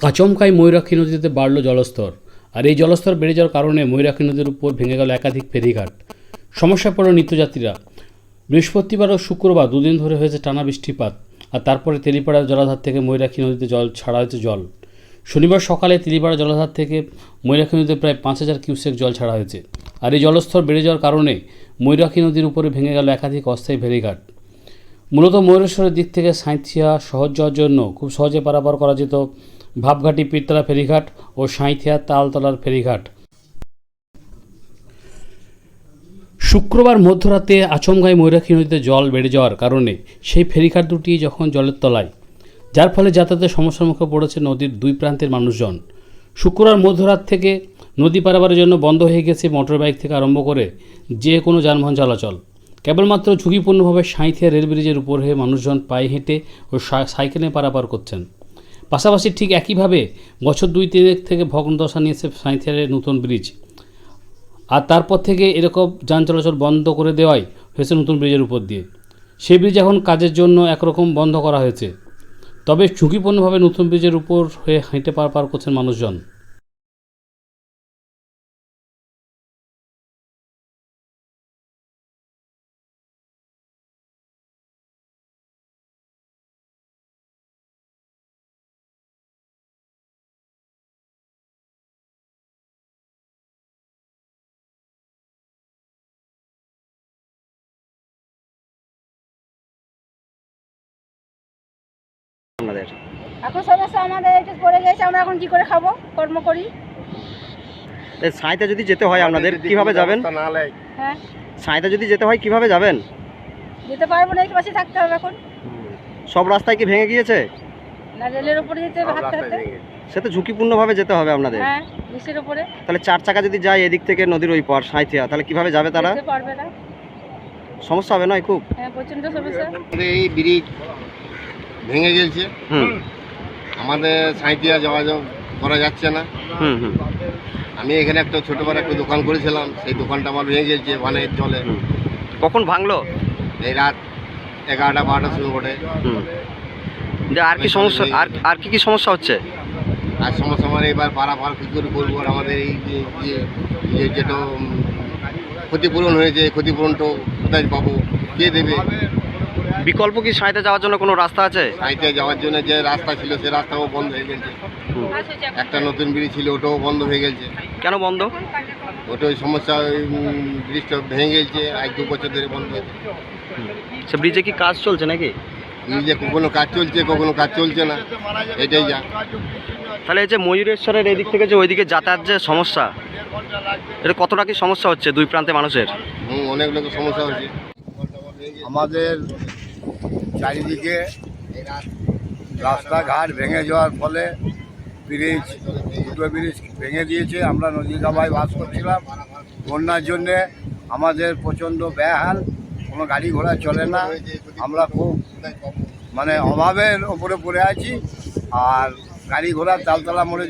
আচমকাই ময়ূরাক্ষী নদীতে বাড়ল জলস্তর, আর এই জলস্তর বেড়ে যাওয়ার কারণে ময়ূরাক্ষী নদীর উপর ভেঙে গেল একাধিক ফেরিঘাট। সমস্যা পড়ল নিত্যযাত্রীরা। বৃহস্পতিবার ও শুক্রবার দুদিন ধরে হয়েছে টানা বৃষ্টিপাত, আর তারপরে তেলিপাড়া জলাধার থেকে ময়ূরাক্ষী নদীতে জল ছাড়া হয়েছে জল। শনিবার সকালে তেলিপাড়া জলাধার থেকে ময়ূরাক্ষী নদীতে প্রায় পাঁচ হাজার কিউসেক জল ছাড়া হয়েছে, আর এই জলস্তর বেড়ে যাওয়ার কারণে ময়ূরাক্ষী নদীর উপরে ভেঙে গেল একাধিক অস্থায়ী ফেরিঘাট। মূলত ময়ূরেশ্বরের দিক থেকে সাঁইথিয়া সহজ যাওয়ার জন্য খুব সহজে পারাপার করা যেত ভাবঘাটি পীরতলা ফেরিঘাট ও সাঁইথিয়া তালতলার ফেরিঘাট। শুক্রবার মধ্যরাতে আচমকাই ময়ূরাক্ষী নদীতে জল বেড়ে যাওয়ার কারণে সেই ফেরিঘাট দুটি যখন জলের তলায়, যার ফলে যাতায়াতের সমস্যার মুখে পড়েছে নদীর দুই প্রান্তের মানুষজন। শুক্রবার মধ্যরাত থেকে নদী পারাপারের জন্য বন্ধ হয়ে গেছে মোটরবাইক থেকে আরম্ভ করে যে কোনো যানবাহন চলাচল। কেবলমাত্র ঝুঁকিপূর্ণভাবে সাঁইথিয়া রেল ব্রিজের উপর হয়ে মানুষজন পায়ে হেঁটে ও সাইকেলে পারাপার করছেন। পাশাপাশি ঠিক একইভাবে বছর দুই তিন থেকে ভগ্নদশা নিয়েছে সাঁইথিয়ারের নতুন ব্রিজ। আর তারপর থেকে এরকম যান চলাচল বন্ধ করে দেওয়াই হয়েছে নতুন ব্রিজের উপর দিয়ে। সে ব্রিজ এখন কাজের জন্য একরকম বন্ধ করা হয়েছে। তবে ঝুঁকিপূর্ণভাবে নতুন ব্রিজের উপর হয়ে হেঁটে পার পার করছেন মানুষজন। আপনাদের এখন সমস্যা আমাদের একটু পড়ে গেছে আমরা এখন কি করে খাব? কর্ম করি। এই সাঁইতে যদি যেতে হয় আপনাদের কীভাবে যাবেন? হ্যাঁ। সাঁইতে যদি যেতে হয় কীভাবে যাবেন? যেতে পারব না একটু পাশে থাকতে হবে এখন। সব রাস্তায় কি ভেঙে গিয়েছে? না রেলের উপরে যেতে হবে হাঁটতে হাঁটতে। সে তো ঝুঁকিপূর্ণভাবে যেতে হবে আপনাদের। হ্যাঁ বৃষ্টির উপরে। তাহলে চার চাকা যদি যায় এদিক থেকে নদীর ওই পার সাঁইথিয়া তাহলে কীভাবে যাবে তারা? যেতে পারবে না। সমস্যা হবে নয় খুব? হ্যাঁ প্রচণ্ড সমস্যা। এই ব্রিজ ভেঙে গেছে। আমাদের সাঁইতিয়া যোগাযোগ করা যাচ্ছে না। আমি এখানে একটা ছোটো বড় একটা দোকান করেছিলাম সেই দোকানটা আমার ভেঙে গেছে মানে জলে। কখন ভাঙলো? এই রাত এগারোটা বারোটার সময় ঘটে যে আর কি সমস্যা আর আর কি কি সমস্যা হচ্ছে? আর সমস্যা মানে এবার পারাপার কী করে করব আর আমাদের এই যে যে- যে যেটা ক্ষতিপূরণ হয়েছে ক্ষতিপূরণটা কোথায় পাবো? কে দেবে? বিকল্প কি সাঁইতে যাওয়ার জন্য কোনো রাস্তা আছে? সাঁইতিয়া যাওয়ার জন্য যে রাস্তা ছিল সে রাস্তাও বন্ধ হয়ে গেছে। একটা নতুন ব্রিজ ছিল ওটাও বন্ধ হয়ে গেছে। কেন বন্ধ? ওটা ওই সমস্যা ওই ব্রিজটা ভেঙে গেছে আজ দু বছর ধরে বন্ধ হয়েছে সে ব্রিজে কি কাজ চলছে নাকি? ব্রিজে কখনো কাজ চলছে কখনো কাজ চলছে না। এটাই যা। তাহলে এই যে ময়ূরেশ্বরের এদিক থেকে যে ওইদিকে যাতায়াত যে সমস্যা এটা কতটা কি সমস্যা হচ্ছে দুই প্রান্তে মানুষের? হুম অনেক লোকের সমস্যা হচ্ছে। আমাদের চারিদিকে রাস্তাঘাট ভেঙে যাওয়ার ফলে ব্রিজ, দুটো ব্রিজ ভেঙে দিয়েছে। আমরা নদীগাবায় বাস করছিলাম। বন্যার জন্যে আমাদের প্রচণ্ড বেহাল কোনো গাড়ি ঘোড়া চলে না। আমরা খুব মানে অভাবের ওপরে পড়ে আছি। আর গাড়ি ঘোড়া তালতলা মরে